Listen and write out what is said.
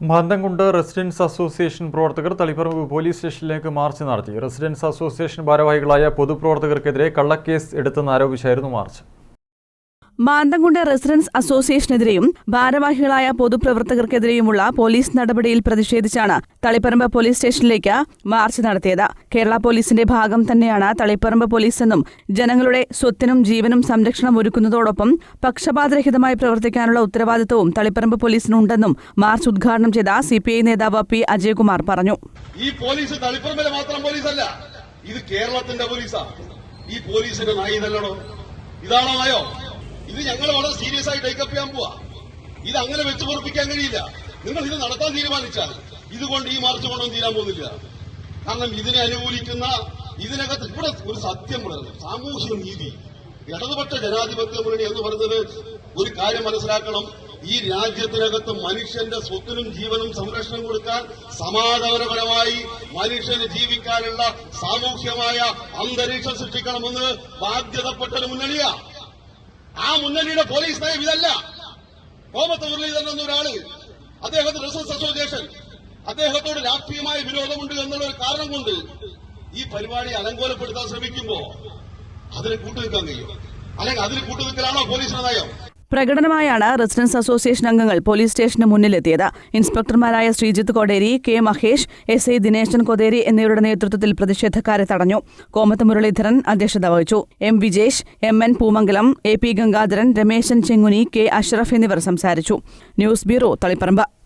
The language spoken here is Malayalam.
മാന്തംകുണ്ട് റെസിഡൻസ് അസോസിയേഷൻ പ്രവർത്തകർ തളിപ്പറമ്പ് പോലീസ് സ്റ്റേഷനിലേക്ക് മാർച്ച് നടത്തി. റെസിഡൻസ് അസോസിയേഷൻ ഭാരവാഹികളായ പൊതുപ്രവർത്തകർക്കെതിരെ കള്ളക്കേസ് എടുത്തെന്ന് ആരോപിച്ചായിരുന്നു മാർച്ച്. മാന്തംകുണ്ട് റെസിഡൻസ് അസോസിയേഷനെതിരെയും ഭാരവാഹികളായ പൊതുപ്രവർത്തകർക്കെതിരെയുമുള്ള പോലീസ് നടപടിയിൽ പ്രതിഷേധിച്ചാണ് തളിപ്പറമ്പ് പോലീസ് സ്റ്റേഷനിലേക്ക് മാർച്ച് നടത്തിയത്. കേരള പോലീസിന്റെ ഭാഗം തന്നെയാണ് തളിപ്പറമ്പ് പോലീസ് എന്നും ജനങ്ങളുടെ സ്വത്തിനും ജീവനും സംരക്ഷണം ഒരുക്കുന്നതോടൊപ്പം പക്ഷപാതരഹിതമായി പ്രവർത്തിക്കാനുള്ള ഉത്തരവാദിത്വവും തളിപ്പറമ്പ് പോലീസിനുണ്ടെന്നും മാർച്ച് ഉദ്ഘാടനം ചെയ്ത സിപിഐ നേതാവ് പി അജയകുമാർ പറഞ്ഞു. ഈ പോലീസ് തളിപ്പറമ്പിലെ മാത്രം പോലീസല്ല ഇത് കേരളത്തിന്റെ പോലീസാ. ഈ പോലീസിന്റെ നായി ഇതല്ലടോ ഇതാണോ ഇത് ഞങ്ങൾ വളരെ സീരിയസ് ആയി ടേക്കപ്പ് ചെയ്യാൻ പോവാ. ഇത് അങ്ങനെ വെച്ച് പൊറപ്പിക്കാൻ കഴിയില്ല. നിങ്ങൾ ഇത് നടത്താൻ തീരുമാനിച്ചാൽ ഇതുകൊണ്ട് ഈ മാർച്ച് കൊണ്ടൊന്നും തീരാൻ പോകുന്നില്ല. കാരണം ഇതിനെ അനുകൂലിക്കുന്ന ഇതിനകത്ത് ഇവിടെ ഒരു സത്യം പറയുന്നത് സാമൂഹിക നീതി. ഇടതുപക്ഷ ജനാധിപത്യ മുന്നണി എന്ന് പറയുന്നത് ഒരു കാര്യം മനസ്സിലാക്കണം. ഈ രാജ്യത്തിനകത്ത് മനുഷ്യന്റെ സ്വത്തിനും ജീവനും സംരക്ഷണം കൊടുക്കാൻ സമാധാനപരമായി മനുഷ്യന് ജീവിക്കാനുള്ള സാമൂഹ്യമായ അന്തരീക്ഷം സൃഷ്ടിക്കണമെന്ന് ബാധ്യതപ്പെട്ട മുന്നണിയാണ് മുന്നണിയാ. ആ മുന്നണിയുടെ പോലീസ് നയം ഇതല്ല. കോമത്ത് മുരളീധരൻ എന്ന ഒരാൾ അദ്ദേഹത്തിന് റിസർച്ച് അസോസിയേഷൻ അദ്ദേഹത്തോട് രാഷ്ട്രീയമായ വിരോധമുണ്ട് എന്നുള്ള ഒരു കാരണം കൊണ്ട് ഈ പരിപാടി അലങ്കോലപ്പെടുത്താൻ ശ്രമിക്കുമ്പോ അതിന് കൂട്ടുനിൽക്കാൻ കഴിയും. അല്ലെങ്കിൽ അതിന് കൂട്ടുനിൽക്കലാണോ പോലീസിന്റെ നയം പ്രകടനമായാണ് റെസിഡൻസ് അസോസിയേഷൻ അംഗങ്ങൾ പോലീസ് സ്റ്റേഷന് മുന്നിലെത്തിയത്. ഇൻസ്പെക്ടർമാരായ Sreejith Koderi K Mahesh S I Dineshan Kotheri എന്നിവരുടെ നേതൃത്വത്തിൽ പ്രതിഷേധക്കാരെ തടഞ്ഞു. കോമത്ത് മുരളീധരൻ അധ്യക്ഷത വഹിച്ചു. M Vijesh M N Poomangalam A P Gangadharan Rameshan Chenguni K Ashraf എന്നിവർ സംസാരിച്ചു. News bureau Taliparamba.